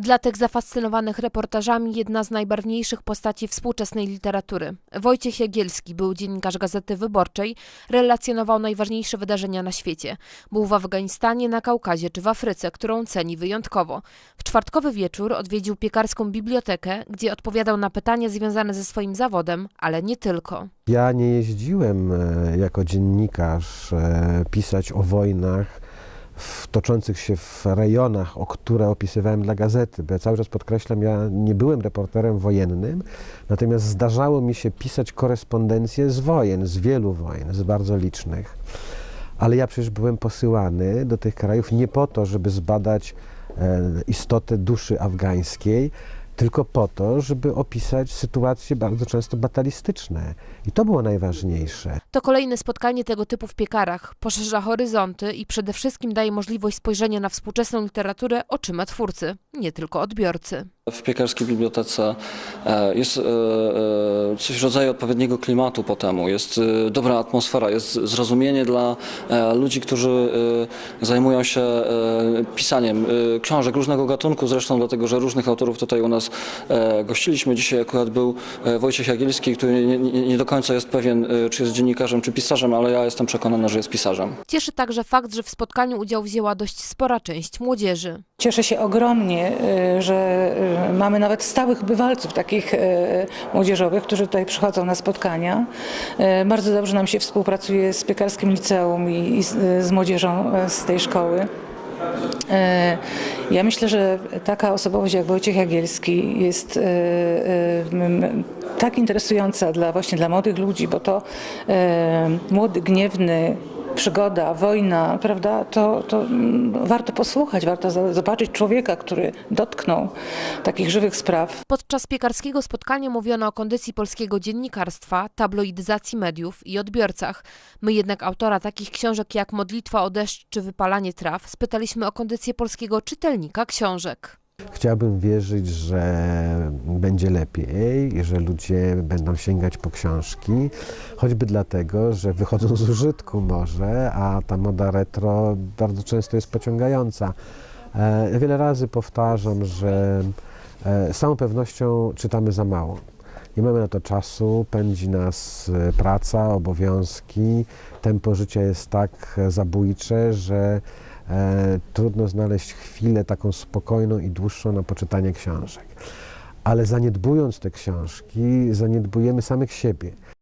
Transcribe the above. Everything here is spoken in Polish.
Dla tych zafascynowanych reportażami jedna z najbarwniejszych postaci współczesnej literatury. Wojciech Jagielski był dziennikarz Gazety Wyborczej, relacjonował najważniejsze wydarzenia na świecie. Był w Afganistanie, na Kaukazie czy w Afryce, którą ceni wyjątkowo. W czwartkowy wieczór odwiedził piekarską bibliotekę, gdzie odpowiadał na pytania związane ze swoim zawodem, ale nie tylko. Ja nie jeździłem e, jako dziennikarz e, pisać o wojnach w toczących się w rejonach, o które opisywałem dla gazety, bo ja cały czas podkreślam, ja nie byłem reporterem wojennym, natomiast zdarzało mi się pisać korespondencję z wojen, z wielu wojen, z bardzo licznych. Ale ja przecież byłem posyłany do tych krajów nie po to, żeby zbadać e, istotę duszy afgańskiej, tylko po to, żeby opisać sytuacje bardzo często batalistyczne. I to było najważniejsze. To kolejne spotkanie tego typu w piekarach. Poszerza horyzonty i przede wszystkim daje możliwość spojrzenia na współczesną literaturę oczyma twórcy, nie tylko odbiorcy. W piekarskiej bibliotece e, jest e, e, coś w rodzaju odpowiedniego klimatu po temu. Jest dobra atmosfera, jest zrozumienie dla ludzi, którzy zajmują się pisaniem książek różnego gatunku, zresztą dlatego, że różnych autorów tutaj u nas e, gościliśmy. Dzisiaj akurat był e, Wojciech Jagielski, który nie, nie, nie do końca jest pewien, e, czy jest dziennikarzem, czy pisarzem, ale ja jestem przekonany, że jest pisarzem. Cieszy także fakt, że w spotkaniu udział wzięła dość spora część młodzieży. Cieszę się ogromnie, że mamy nawet stałych bywalców takich młodzieżowych, którzy tutaj przychodzą na spotkania. Bardzo dobrze nam się współpracuje z Piekarskim Liceum i i z, z młodzieżą z tej szkoły. Y, Ja myślę, że taka osobowość jak Wojciech Jagielski jest y, m, tak interesująca dla właśnie dla młodych ludzi, bo to młody, gniewny, przygoda, wojna, prawda, to, to mm, warto posłuchać, warto zobaczyć człowieka, który dotknął takich żywych spraw. Podczas piekarskiego spotkania mówiono o kondycji polskiego dziennikarstwa, tabloidyzacji mediów i odbiorcach. My jednak autora takich książek jak Modlitwa o deszcz czy Wypalanie traw spytaliśmy o kondycję polskiego czytelnika książek. Chciałbym wierzyć, że będzie lepiej że ludzie będą sięgać po książki, choćby dlatego, że wychodzą z użytku może, a ta moda retro bardzo często jest pociągająca. E, Wiele razy powtarzam, że e, z całą pewnością czytamy za mało. Nie mamy na to czasu, pędzi nas e, praca, obowiązki, tempo życia jest tak zabójcze, że trudno znaleźć chwilę taką spokojną i dłuższą na poczytanie książek. Ale zaniedbując te książki, zaniedbujemy samych siebie.